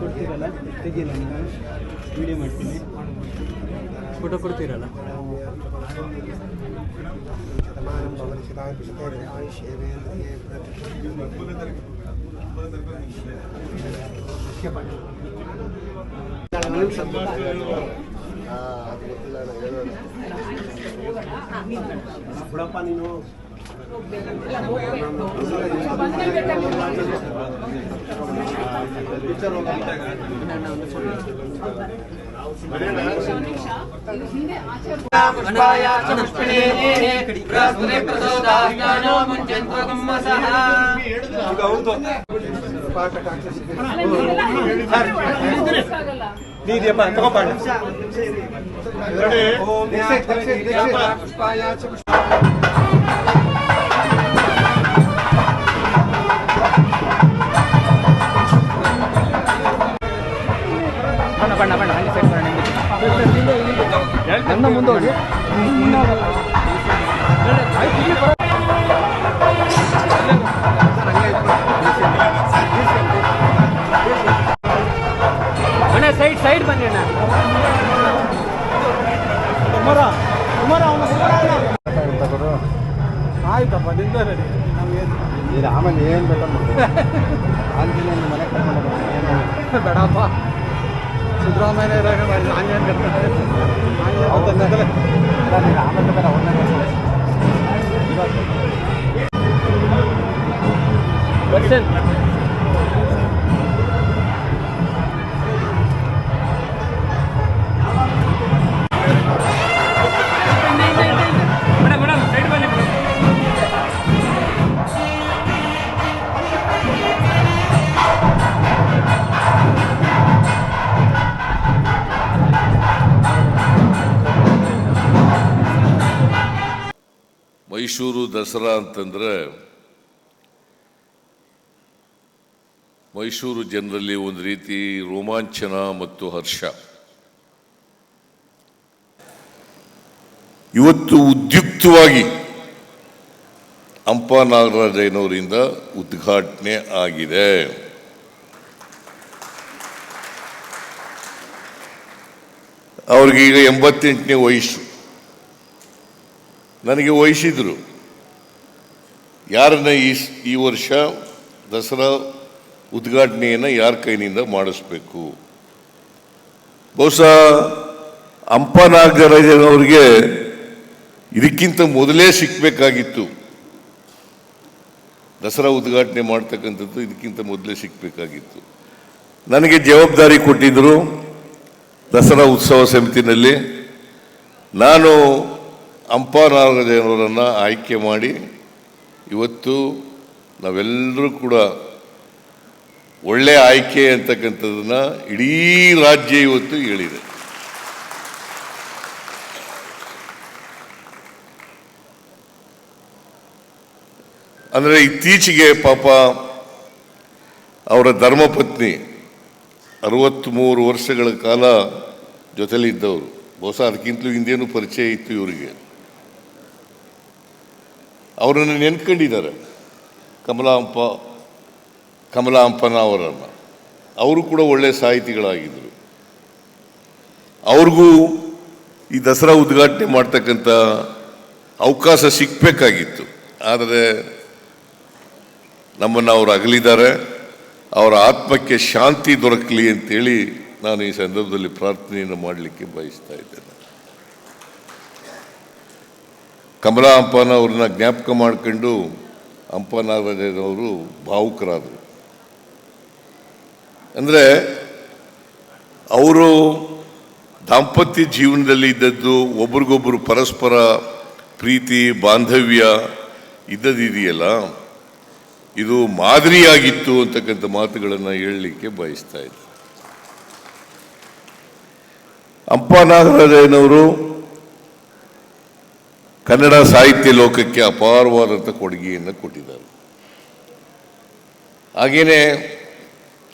ಕೊಡ್ತೀರಲ್ಲ? ತೆಗಿ ನಾನು ವಿಡಿಯೋ ಮಾಡ್ತೀನಿ ಫೋಟೋ ಕೊಡ್ತೀರಲ್ಲ ಬಿಡಪ್ಪ ನೀನು. ನೀರಿಯಪ್ಪ ತಗೋಪಾಡ ಓಂ ಪುಷ್ಪಾಯ ಚ ಪುಷ್ಪ ಮುಂದೆ ಅಣ್ಣ ಸೈಡ್ ಸೈಡ್ ಬನ್ನಿ ಅಣ್ಣ. ಕುಮಾರ ದರ್ಶನ್ ಮೈಸೂರು ದಸರಾ ಅಂತಂದ್ರೆ ಮೈಸೂರು ಜನರಲ್ಲಿ ಒಂದು ರೀತಿ ರೋಮಾಂಚನ ಮತ್ತು ಹರ್ಷ. ಇವತ್ತು ಉದ್ಯುಕ್ತವಾಗಿ ಅಂಪ ನಾಗರಾಜಯ್ಯನವರಿಂದ ಉದ್ಘಾಟನೆ ಆಗಿದೆ. ಅವ್ರಿಗೀಗ ಎಂಬತ್ತೆಂಟನೇ ವಯಸ್ಸು. ನನಗೆ ವಯಸ್ಸಿದ್ರು. ಯಾರನ್ನ ಈ ಈ ವರ್ಷ ದಸರಾ ಉದ್ಘಾಟನೆಯನ್ನು ಯಾರ ಕೈನಿಂದ ಮಾಡಿಸ್ಬೇಕು? ಬಹುಶಃ ಅಂಪನಾಗರಾಜನವ್ರಿಗೆ ಇದಕ್ಕಿಂತ ಮೊದಲೇ ಸಿಕ್ಕಬೇಕಾಗಿತ್ತು ದಸರಾ ಉದ್ಘಾಟನೆ ಮಾಡ್ತಕ್ಕಂಥದ್ದು ಇದಕ್ಕಿಂತ ಮೊದಲೇ ಸಿಕ್ಕಬೇಕಾಗಿತ್ತು ನನಗೆ ಜವಾಬ್ದಾರಿ ಕೊಟ್ಟಿದ್ದರು ದಸರಾ ಉತ್ಸವ ಸಮಿತಿನಲ್ಲಿ. ನಾನು ಅಂಪ ನಾಗರಾಜನವರನ್ನು ಆಯ್ಕೆ ಮಾಡಿ ಇವತ್ತು ನಾವೆಲ್ಲರೂ ಕೂಡ ಒಳ್ಳೆಯ ಆಯ್ಕೆ ಅಂತಕ್ಕಂಥದ್ದನ್ನ ಇಡೀ ರಾಜ್ಯ ಇವತ್ತು ಹೇಳಿದೆ. ಅಂದರೆ ಇತ್ತೀಚೆಗೆ ಪಾಪ ಅವರ ಧರ್ಮಪತ್ನಿ ಅರವತ್ತ್ಮೂರು ವರ್ಷಗಳ ಕಾಲ ಜೊತೆಲಿದ್ದವರು. ಬಹುಶಃ ಅದಕ್ಕಿಂತಲೂ ಹಿಂದೇನು ಪರಿಚಯ ಇತ್ತು ಇವರಿಗೆ. ಅವರನ್ನು ನೆನ್ಕೊಂಡಿದ್ದಾರೆ. ಕಮಲಾಂಪ ಕಮಲಾಂಪನ ಅವರನ್ನು ಅವರು ಕೂಡ ಒಳ್ಳೆಯ ಸಾಹಿತಿಗಳಾಗಿದ್ದರು ಅವ್ರಿಗೂ ಈ ದಸರಾ ಉದ್ಘಾಟನೆ ಮಾಡ್ತಕ್ಕಂಥ ಅವಕಾಶ ಸಿಕ್ಕಬೇಕಾಗಿತ್ತು ಆದರೆ ನಮ್ಮನ್ನು ಅವರು ಅಗಲಿದ್ದಾರೆ. ಅವರ ಆತ್ಮಕ್ಕೆ ಶಾಂತಿ ದೊರಕಲಿ ಅಂತೇಳಿ ನಾನು ಈ ಸಂದರ್ಭದಲ್ಲಿ ಪ್ರಾರ್ಥನೆಯನ್ನು ಮಾಡಲಿಕ್ಕೆ ಬಯಸ್ತಾ ಇದ್ದೇನೆ. ಕಮಲಾ ಅಂಪನ ಅವ್ರನ್ನ ಜ್ಞಾಪಕ ಮಾಡಿಕೊಂಡು ಅಂಪ ನಾಗರಾಜನವರು ಭಾವುಕರಾದರು. ಅಂದರೆ ಅವರು ದಾಂಪತ್ಯ ಜೀವನದಲ್ಲಿ ಇದ್ದದ್ದು ಒಬ್ರಿಗೊಬ್ಬರು ಪರಸ್ಪರ ಪ್ರೀತಿ, ಬಾಂಧವ್ಯ ಇದ್ದದಿದೆಯಲ್ಲ ಇದು ಮಾದರಿಯಾಗಿತ್ತು ಅಂತಕ್ಕಂಥ ಮಾತುಗಳನ್ನು ಹೇಳಲಿಕ್ಕೆ ಬಯಸ್ತಾ ಇದ್ದೆ. ಅಂಪ ನಾಗರಾಜಯ್ಯನವರು ಕನ್ನಡ ಸಾಹಿತ್ಯ ಲೋಕಕ್ಕೆ ಅಪಾರವಾದಂಥ ಕೊಡುಗೆಯನ್ನು ಕೊಟ್ಟಿದ್ದಾರೆ. ಹಾಗೇನೆ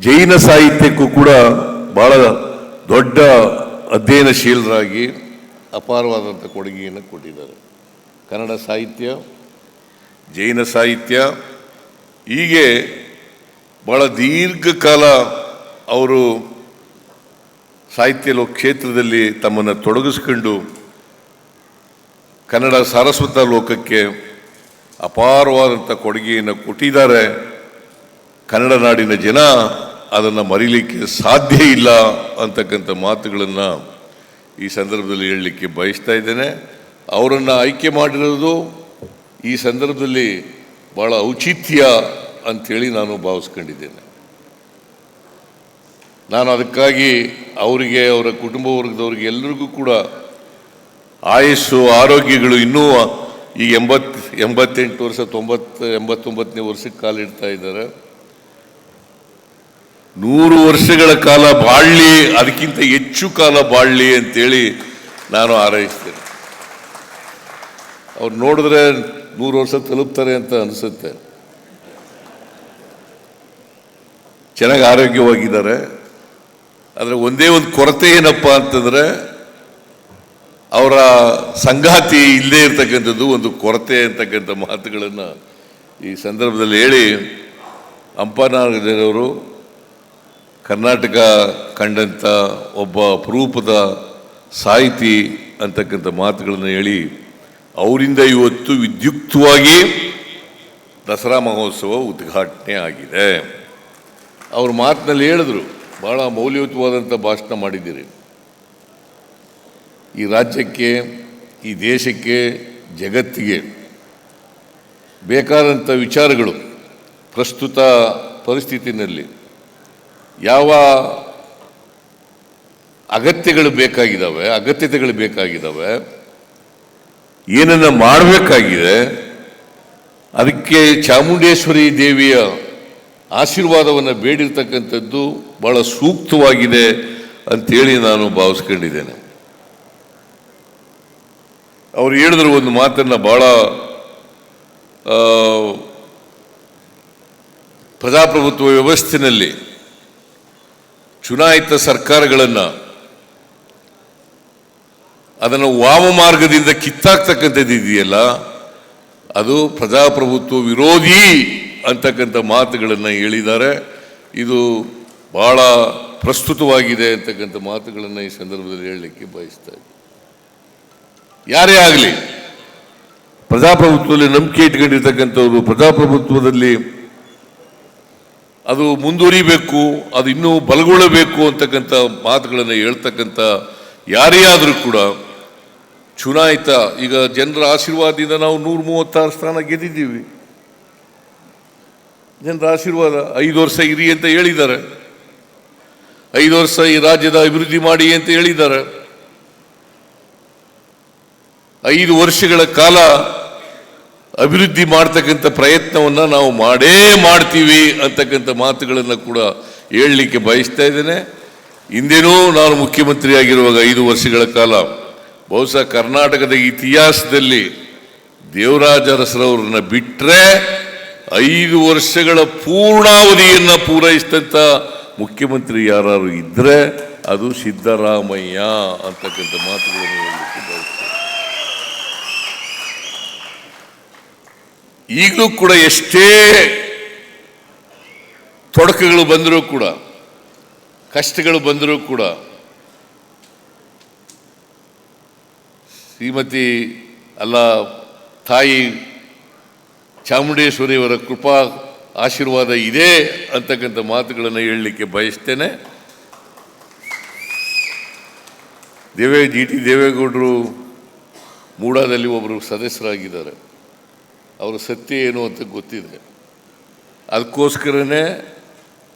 ಜೈನ ಸಾಹಿತ್ಯಕ್ಕೂ ಕೂಡ ಬಹಳ ದೊಡ್ಡ ಅಧ್ಯಯನಶೀಲರಾಗಿ ಅಪಾರವಾದಂಥ ಕೊಡುಗೆಯನ್ನು ಕೊಟ್ಟಿದ್ದಾರೆ. ಕನ್ನಡ ಸಾಹಿತ್ಯ, ಜೈನ ಸಾಹಿತ್ಯ, ಹೀಗೆ ಭಾಳ ದೀರ್ಘಕಾಲ ಅವರು ಸಾಹಿತ್ಯ ಲೋಕ ಕ್ಷೇತ್ರದಲ್ಲಿ ತಮ್ಮನ್ನು ತೊಡಗಿಸ್ಕೊಂಡು ಕನ್ನಡ ಸಾರಸ್ವತ ಲೋಕಕ್ಕೆ ಅಪಾರವಾದಂಥ ಕೊಡುಗೆಯನ್ನು ಕೊಟ್ಟಿದ್ದಾರೆ. ಕನ್ನಡ ನಾಡಿನ ಜನ ಅದನ್ನು ಮರೀಲಿಕ್ಕೆ ಸಾಧ್ಯ ಇಲ್ಲ ಅಂತಕ್ಕಂಥ ಮಾತುಗಳನ್ನು ಈ ಸಂದರ್ಭದಲ್ಲಿ ಹೇಳಲಿಕ್ಕೆ ಬಯಸ್ತಾ ಇದ್ದೇನೆ. ಅವರನ್ನು ಆಯ್ಕೆ ಮಾಡಿರೋದು ಈ ಸಂದರ್ಭದಲ್ಲಿ ಭಾಳ ಔಚಿತ್ಯ ಅಂಥೇಳಿ ನಾನು ಭಾವಿಸ್ಕೊಂಡಿದ್ದೇನೆ. ನಾನು ಅದಕ್ಕಾಗಿ ಅವರಿಗೆ, ಅವರ ಕುಟುಂಬ ವರ್ಗದವ್ರಿಗೆ ಎಲ್ಲರಿಗೂ ಕೂಡ ಆಯಸ್ಸು, ಆರೋಗ್ಯಗಳು ಇನ್ನೂ ಈ ಎಂಬತ್ತು, ಎಂಬತ್ತೆಂಟು ವರ್ಷ, ತೊಂಬತ್ತು, ಎಂಬತ್ತೊಂಬತ್ತನೇ ವರ್ಷಕ್ಕೆ ಕಾಲಿಡ್ತಾ ಇದ್ದಾರೆ. ನೂರು ವರ್ಷಗಳ ಕಾಲ ಬಾಳ್ಲಿ, ಅದಕ್ಕಿಂತ ಹೆಚ್ಚು ಕಾಲ ಬಾಳ್ಲಿ ಅಂತೇಳಿ ನಾನು ಹಾರೈಸ್ತೇನೆ. ಅವ್ರು ನೋಡಿದ್ರೆ ನೂರು ವರ್ಷ ತಲುಪ್ತಾರೆ ಅಂತ ಅನಿಸುತ್ತೆ. ಚೆನ್ನಾಗಿ ಆರೋಗ್ಯವಾಗಿದ್ದಾರೆ. ಆದರೆ ಒಂದೇ ಒಂದು ಕೊರತೆ ಏನಪ್ಪ ಅಂತಂದರೆ, ಅವರ ಸಂಗಾತಿ ಇಲ್ಲದೆ ಇರತಕ್ಕಂಥದ್ದು ಒಂದು ಕೊರತೆ ಅಂತಕ್ಕಂಥ ಮಾತುಗಳನ್ನು ಈ ಸಂದರ್ಭದಲ್ಲಿ ಹೇಳಿ ಅಂಪನಾಗದವರು ಕರ್ನಾಟಕ ಕಂಡಂಥ ಒಬ್ಬ ಅಪರೂಪದ ಸಾಹಿತಿ ಅಂತಕ್ಕಂಥ ಮಾತುಗಳನ್ನು ಹೇಳಿ, ಅವರಿಂದ ಇವತ್ತು ವಿದ್ಯುಕ್ತವಾಗಿ ದಸರಾ ಮಹೋತ್ಸವ ಉದ್ಘಾಟನೆ ಆಗಿದೆ. ಅವ್ರ ಮಾತಿನಲ್ಲಿ ಹೇಳಿದ್ರು ಭಾಳ ಮೌಲ್ಯಯುತವಾದಂಥ ಭಾಷಣ ಮಾಡಿದ್ದೀರಿ. ಈ ರಾಜ್ಯಕ್ಕೆ, ಈ ದೇಶಕ್ಕೆ, ಜಗತ್ತಿಗೆ ಬೇಕಾದಂಥ ವಿಚಾರಗಳು ಪ್ರಸ್ತುತ ಪರಿಸ್ಥಿತಿನಲ್ಲಿ ಯಾವ ಅಗತ್ಯಗಳು ಬೇಕಾಗಿದ್ದಾವೆ ಅಗತ್ಯತೆಗಳು ಬೇಕಾಗಿದ್ದಾವೆ ಏನನ್ನ ಮಾಡಬೇಕಾಗಿದೆ ಅದಕ್ಕೆ ಚಾಮುಂಡೇಶ್ವರಿ ದೇವಿಯ ಆಶೀರ್ವಾದವನ್ನು ಬೇಡಿರ್ತಕ್ಕಂಥದ್ದು ಬಹಳ ಸೂಕ್ತವಾಗಿದೆ ಅಂತೇಳಿ ನಾನು ಭಾವಿಸ್ಕೊಂಡಿದ್ದೇನೆ. ಅವರು ಹೇಳಿದ್ರು ಒಂದು ಮಾತನ್ನು ಆ, ಪ್ರಜಾಪ್ರಭುತ್ವ ವ್ಯವಸ್ಥೆಯಲ್ಲಿ. ಚುನಾಯಿತ ಸರ್ಕಾರಗಳನ್ನು ಅದನ್ನು ವಾಮ ಮಾರ್ಗದಿಂದ ಕಿತ್ತಾಕ್ತಕ್ಕಂಥದ್ದು ಇದೆಯಲ್ಲ ಅದು ಪ್ರಜಾಪ್ರಭುತ್ವ ವಿರೋಧಿ ಅಂತಕ್ಕಂಥ ಮಾತುಗಳನ್ನು ಹೇಳಿದ್ದಾರೆ. ಇದು ಬಹಳ ಪ್ರಸ್ತುತವಾಗಿದೆ ಅಂತಕ್ಕಂಥ ಮಾತುಗಳನ್ನು ಈ ಸಂದರ್ಭದಲ್ಲಿ ಹೇಳಲಿಕ್ಕೆ ಬಯಸ್ತಾ ಯಾರೇ ಆಗಲಿ, ಪ್ರಜಾಪ್ರಭುತ್ವದಲ್ಲಿ ನಂಬಿಕೆ ಇಟ್ಕೊಂಡಿರ್ತಕ್ಕಂಥವ್ರು ಪ್ರಜಾಪ್ರಭುತ್ವದಲ್ಲಿ ಅದು ಮುಂದುವರಿಬೇಕು, ಅದು ಇನ್ನೂ ಬಲಗೊಳ್ಳಬೇಕು ಅಂತಕ್ಕಂಥ ಮಾತುಗಳನ್ನು ಹೇಳ್ತಕ್ಕಂಥ ಯಾರೇ ಆದರೂ ಕೂಡ ಚುನಾಯಿತ, ಈಗ ಜನರ ಆಶೀರ್ವಾದದಿಂದ ನಾವು ನೂರ ಮೂವತ್ತಾರು ಸ್ಥಾನ ಗೆದ್ದಿದ್ದೀವಿ. ಜನರ ಆಶೀರ್ವಾದ ಐದು ವರ್ಷ ಇರಿ ಅಂತ ಹೇಳಿದ್ದಾರೆ. ಐದು ವರ್ಷ ಈ ರಾಜ್ಯದ ಅಭಿವೃದ್ಧಿ ಮಾಡಿ ಅಂತ ಹೇಳಿದ್ದಾರೆ. ಐದು ವರ್ಷಗಳ ಕಾಲ ಅಭಿವೃದ್ಧಿ ಮಾಡ್ತಕ್ಕಂಥ ಪ್ರಯತ್ನವನ್ನ ನಾವು ಮಾಡೇ ಮಾಡ್ತೀವಿ ಅಂತಕ್ಕಂಥ ಮಾತುಗಳನ್ನು ಕೂಡ ಹೇಳಲಿಕ್ಕೆ ಬಯಸ್ತಾ ಇದ್ದೇನೆ. ಹಿಂದೇನೂ ನಾನು ಮುಖ್ಯಮಂತ್ರಿ ಆಗಿರುವಾಗ ಐದು ವರ್ಷಗಳ ಕಾಲ ಬಹುಶಃ ಕರ್ನಾಟಕದ ಇತಿಹಾಸದಲ್ಲಿ ದೇವರಾಜ ಅರಸರವ್ರನ್ನ ಬಿಟ್ಟರೆ ಐದು ವರ್ಷಗಳ ಪೂರ್ಣಾವಧಿಯನ್ನು ಪೂರೈಸಿದಂಥ ಮುಖ್ಯಮಂತ್ರಿ ಯಾರು ಇದ್ದರೆ ಅದು ಸಿದ್ದರಾಮಯ್ಯ ಅಂತಕ್ಕಂಥ ಮಾತುಗಳನ್ನು ಹೇಳಲಿಕ್ಕೆ ಬಯಸ್ತೇನೆ ಈಗಲೂ ಕೂಡ ಎಷ್ಟೇ ತೊಡಕುಗಳು ಬಂದರೂ ಕೂಡ, ಕಷ್ಟಗಳು ಬಂದರೂ ಕೂಡ, ಶ್ರೀಮತಿ ಅಲ್ಲ ತಾಯಿ ಚಾಮುಂಡೇಶ್ವರಿಯವರ ಕೃಪಾ ಆಶೀರ್ವಾದ ಇದೆ ಅಂತಕ್ಕಂಥ ಮಾತುಗಳನ್ನು ಹೇಳಲಿಕ್ಕೆ ಬಯಸ್ತೇನೆ. ದೇವೇ ಜಿ ಟಿ ದೇವೇಗೌಡರು ಮೂಡಾದಲ್ಲಿ ಒಬ್ಬರು ಸದಸ್ಯರಾಗಿದ್ದಾರೆ. ಅವರ ಸತ್ಯ ಏನು ಅಂತ ಗೊತ್ತಿದೆ. ಅದಕ್ಕೋಸ್ಕರನೇ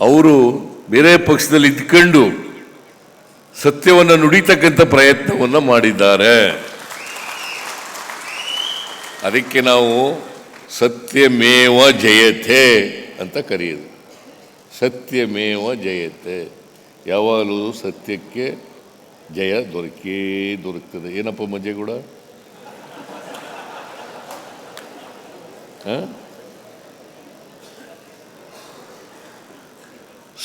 ಅವರು ಬೇರೆ ಪಕ್ಷದಲ್ಲಿ ಇದ್ಕೊಂಡು ಸತ್ಯವನ್ನು ನುಡಿತಕ್ಕಂಥ ಪ್ರಯತ್ನವನ್ನು ಮಾಡಿದ್ದಾರೆ. ಅದಕ್ಕೆ ನಾವು ಸತ್ಯಮೇವ ಜಯತೆ ಅಂತ ಕರೆಯೋದು. ಸತ್ಯಮೇವ ಜಯತೆ. ಯಾವಾಗಲೂ ಸತ್ಯಕ್ಕೆ ಜಯ ದೊರಕೇ ದೊರಕ್ತದೆ. ಏನಪ್ಪ ಮಜೆ ಆ?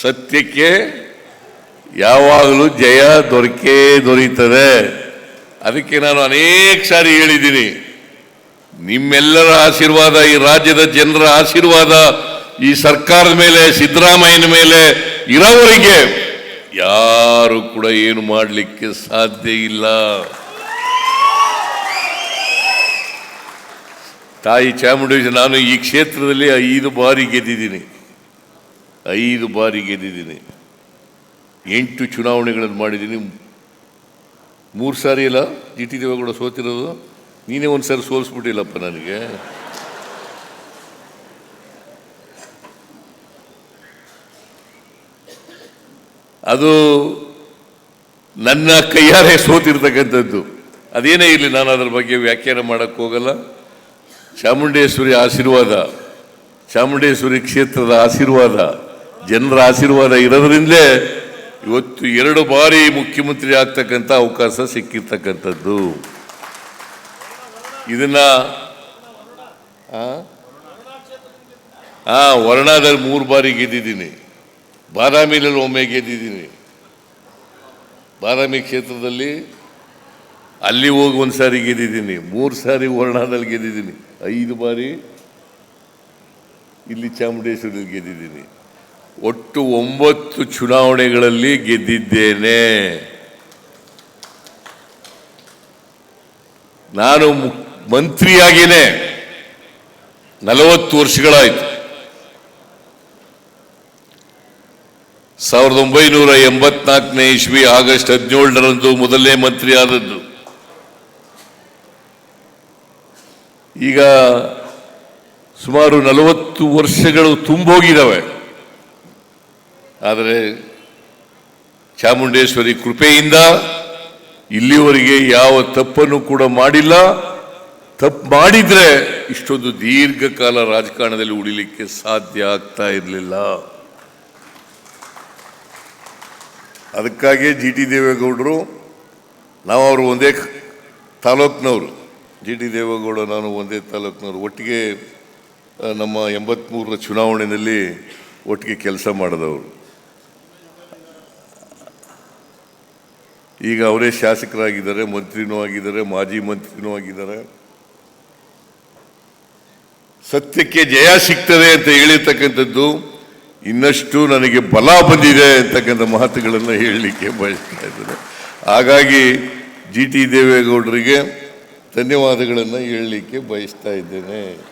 ಸತ್ಯಕ್ಕೆ ಯಾವಾಗಲೂ ಜಯ ದೊರಕೇ ದೊರೀತದೆ. ಅದಕ್ಕೆ ನಾನು ಅನೇಕ ಸಾರಿ ಹೇಳಿದ್ದೀನಿ. ನಿಮ್ಮೆಲ್ಲರ ಆಶೀರ್ವಾದ, ಈ ರಾಜ್ಯದ ಜನರ ಆಶೀರ್ವಾದ, ಈ ಸರ್ಕಾರದ ಮೇಲೆ, ಸಿದ್ದರಾಮಯ್ಯನ ಮೇಲೆ ಇರೋವರಿಗೆ ಯಾರು ಕೂಡ ಏನು ಮಾಡಲಿಕ್ಕೆ ಸಾಧ್ಯ ಇಲ್ಲ. ತಾಯಿ ಚಾಮುಂಡೇಶ್ವರಿ, ನಾನು ಈ ಕ್ಷೇತ್ರದಲ್ಲಿ ಐದು ಬಾರಿ ಗೆದ್ದಿದ್ದೀನಿ. ಐದು ಬಾರಿ ಗೆದ್ದಿದ್ದೀನಿ. ಎಂಟು ಚುನಾವಣೆಗಳನ್ನು ಮಾಡಿದ್ದೀನಿ. ಮೂರು ಸಾರಿ ಇಲ್ಲ ಜಿ ಟಿ ದೇವೇಗೌಡ ಸೋತಿರೋದು. ನೀನೇ ಒಂದು ಸಾರಿ ಸೋಲಿಸ್ಬಿಟ್ಟಿಲ್ಲಪ್ಪ ನನಗೆ. ಅದು ನನ್ನ ಕೈಯಾರೆ ಸೋತಿರ್ತಕ್ಕಂಥದ್ದು. ಅದೇನೇ ಇರಲಿ, ನಾನು ಅದರ ಬಗ್ಗೆ ವ್ಯಾಖ್ಯಾನ ಮಾಡೋಕ್ಕೋಗಲ್ಲ ಚಾಮುಂಡೇಶ್ವರಿ ಆಶೀರ್ವಾದ, ಚಾಮುಂಡೇಶ್ವರಿ ಕ್ಷೇತ್ರದ ಆಶೀರ್ವಾದ, ಜನರ ಆಶೀರ್ವಾದ ಇರೋದ್ರಿಂದಲೇ ಇವತ್ತು ಎರಡು ಬಾರಿ ಮುಖ್ಯಮಂತ್ರಿ ಆಗ್ತಕ್ಕಂಥ ಅವಕಾಶ ಸಿಕ್ಕಿರ್ತಕ್ಕಂಥದ್ದು. ಇದನ್ನ? ಆ? ವರ್ಣಾದಲ್ಲಿ ಮೂರು ಬಾರಿ ಗೆದ್ದಿದ್ದೀನಿ. ಬಾದಾಮಿಲಲ್ಲಿ ಒಮ್ಮೆ ಗೆದ್ದಿದ್ದೀನಿ. ಬಾದಾಮಿ ಕ್ಷೇತ್ರದಲ್ಲಿ ಅಲ್ಲಿ ಹೋಗಿ ಒಂದು ಸಾರಿ ಗೆದ್ದಿದ್ದೀನಿ. ಮೂರು ಸಾರಿ ವರ್ಣಾದಲ್ಲಿ ಗೆದ್ದಿದ್ದೀನಿ. ಐದು ಬಾರಿ ಇಲ್ಲಿ ಚಾಮುಂಡೇಶ್ವರಿ ಗೆದ್ದಿದ್ದೀನಿ. ಒಟ್ಟು ಒಂಬತ್ತು ಚುನಾವಣೆಗಳಲ್ಲಿ ಗೆದ್ದಿದ್ದೇನೆ. ನಾನು ಮು- ಮಂತ್ರಿಯಾಗಿಯೇ ನಲವತ್ತು ವರ್ಷಗಳಾಯಿತು. ಸಾವಿರದ ಒಂಬೈನೂರ ಎಂಬತ್ನಾಲ್ಕನೇ ಇಸ್ವಿ ಆಗಸ್ಟ್ ಹದಿನೇಳರಂದು ಮೊದಲನೇ ಮಂತ್ರಿ ಈಗ ಸುಮಾರು ನಲವತ್ತು ವರ್ಷಗಳು ತುಂಬೋಗಿದ್ದಾವೆ. ಆದರೆ ಚಾಮುಂಡೇಶ್ವರಿ ಕೃಪೆಯಿಂದ ಇಲ್ಲಿವರೆಗೆ ಯಾವ ತಪ್ಪನ್ನು ಕೂಡ ಮಾಡಿಲ್ಲ. ತಪ್ಪು ಮಾಡಿದ್ರೆ ಇಷ್ಟೊಂದು ದೀರ್ಘಕಾಲ ರಾಜಕಾರಣದಲ್ಲಿ ಉಳಿಲಿಕ್ಕೆ ಸಾಧ್ಯ ಆಗ್ತಾ ಇರಲಿಲ್ಲ. ಅದಕ್ಕಾಗಿ ಜಿ ಟಿ ದೇವೇಗೌಡರು ನಾವು ಅವರು ಒಂದೇ ತಾಲೂಕ್ನವರು. ಜಿ ಡಿ ದೇವೇಗೌಡ ನಾನು ಒಂದೇ ತಾಲೂಕಿನವರು. ಒಟ್ಟಿಗೆ ನಮ್ಮ ಎಂಬತ್ತ್ಮೂರರ ಚುನಾವಣೆಯಲ್ಲಿ ಒಟ್ಟಿಗೆ ಕೆಲಸ ಮಾಡಿದವರು. ಈಗ ಅವರೇ ಶಾಸಕರಾಗಿದ್ದಾರೆ, ಮಂತ್ರಿನೂ ಆಗಿದ್ದಾರೆ, ಮಾಜಿ ಮಂತ್ರಿನೂ ಆಗಿದ್ದಾರೆ. ಸತ್ಯಕ್ಕೆ ಜಯ ಸಿಗ್ತದೆ ಅಂತ ಹೇಳಿರ್ತಕ್ಕಂಥದ್ದು, ಇನ್ನಷ್ಟು ನನಗೆ ಬಲ ಬಂದಿದೆ ಅಂತಕ್ಕಂಥ ಮಾತುಗಳನ್ನು ಹೇಳಲಿಕ್ಕೆ ಬಯಸ್ತಾ ಇದ್ದಾರೆ ಹಾಗಾಗಿ ಜಿ ಟಿ ದೇವೇಗೌಡರಿಗೆ ಧನ್ಯವಾದಗಳನ್ನು ಹೇಳಲಿಕ್ಕೆ ಬಯಸ್ತಾ ಇದ್ದೇನೆ.